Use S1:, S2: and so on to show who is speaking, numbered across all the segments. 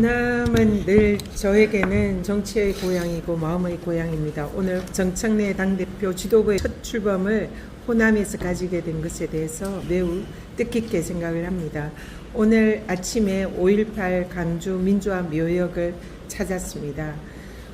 S1: 호남은 늘 저에게는 정치의 고향이고 마음의 고향입니다. 오늘 정청래 당대표 지도부의 첫 출범을 호남에서 가지게 된 것에 대해서 매우 뜻깊게 생각을 합니다. 오늘 아침에 5.18 광주 민주화 묘역을 찾았습니다.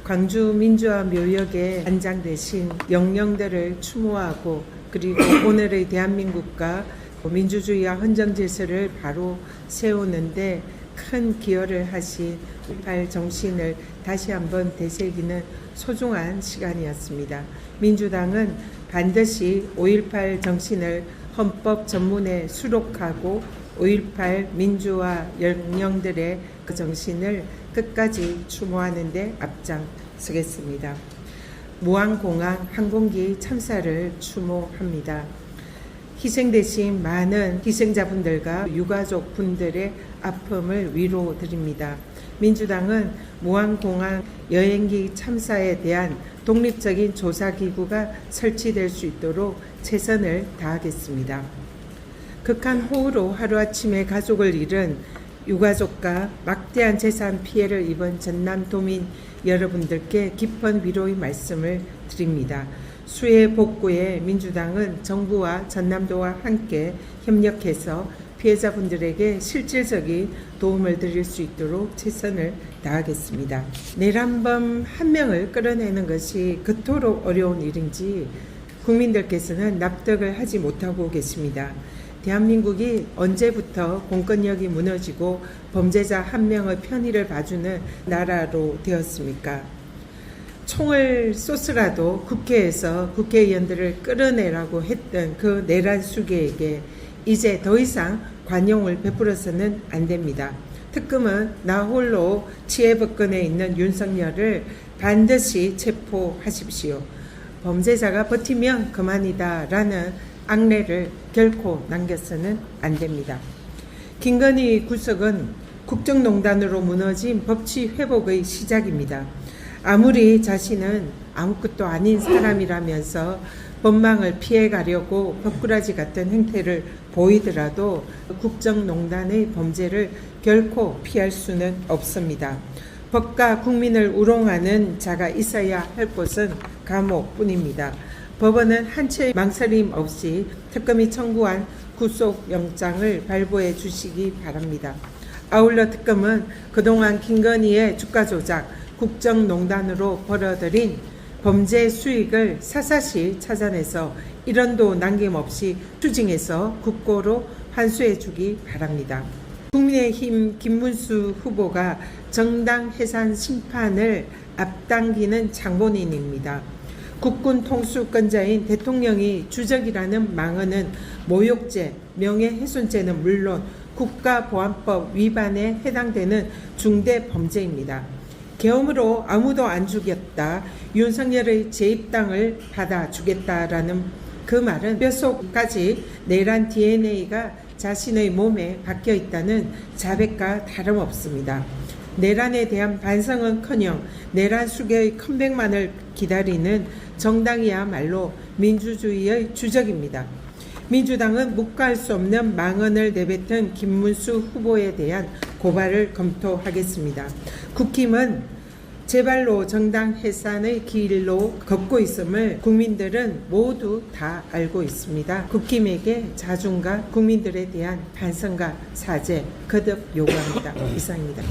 S1: 광주 민주화 묘역에 안장되신 영령들을 추모하고 그리고 오늘의 대한민국과 민주주의와 헌정 질서를 바로 세우는데 큰 기여를 하신 5.18 정신을 다시 한번 되새기는 소중한 시간이었습니다. 민주당은 반드시 5.18 정신을 헌법 전문에 수록하고 5.18 민주화 영령들의 그 정신을 끝까지 추모하는 데 앞장서겠습니다. 무안공항 항공기 참사를 추모합니다. 희생되신 많은 희생자분들과 유가족 분들의 아픔을 위로 드립니다. 민주당은 무안공항 여행기 참사에 대한 독립적인 조사기구가 설치될 수 있도록 최선을 다하겠습니다. 극한 호우로 하루아침에 가족을 잃은 유가족과 막대한 재산 피해를 입은 전남 도민 여러분들께 깊은 위로의 말씀을 드립니다. 수해 복구에 민주당은 정부와 전남도와 함께 협력해서 피해자분들에게 실질적인 도움을 드릴 수 있도록 최선을 다하겠습니다. 내란범 한 명을 끌어내는 것이 그토록 어려운 일인지 국민들께서는 납득을 하지 못하고 계십니다. 대한민국이 언제부터 공권력이 무너지고 범죄자 한 명의 편의를 봐주는 나라로 되었습니까? 총을 쏘스라도 국회에서 국회의원들을 끌어내라고 했던 그 내란 수계에게 이제 더 이상 관용을 베풀어서는 안 됩니다. 특검은 나 홀로 치해법권에 있는 윤석열을 반드시 체포하십시오. 범죄자가 버티면 그만이다 라는 악례를 결코 남겨서는 안 됩니다. 김건희 구속은 국정농단으로 무너진 법치 회복의 시작입니다. 아무리 자신은 아무것도 아닌 사람이라면서 법망을 피해가려고 법꾸라지 같은 행태를 보이더라도 국정농단의 범죄를 결코 피할 수는 없습니다. 법과 국민을 우롱하는 자가 있어야 할 곳은 감옥뿐입니다. 법원은 한 채의 망설임 없이 특검이 청구한 구속영장을 발부해 주시기 바랍니다. 아울러 특검은 그동안 김건희의 주가 조작, 국정농단으로 벌어들인 범죄 수익을 사사시 찾아내서 1원도 남김없이 추징해서 국고로 환수해 주기 바랍니다. 국민의힘 김문수 후보가 정당 해산 심판을 앞당기는 장본인입니다. 국군 통수권자인 대통령이 주적이라는 망언은 모욕죄, 명예훼손죄는 물론 국가보안법 위반에 해당되는 중대 범죄입니다. 계엄으로 아무도 안 죽였다. 윤석열의 재입당을 받아 주겠다라는 그 말은 뼛속까지 내란 DNA가 자신의 몸에 박혀 있다는 자백과 다름없습니다. 내란에 대한 반성은커녕 내란 수계의 컴백만을 기다리는 정당이야말로 민주주의의 주적입니다. 민주당은 묵과할 수 없는 망언을 내뱉은 김문수 후보에 대한 고발을 검토하겠습니다. 국힘은 제발로 정당 해산의 길로 걷고 있음을 국민들은 모두 다 알고 있습니다. 국힘에게 자중과 국민들에 대한 반성과 사죄 거듭 요구합니다. 이상입니다.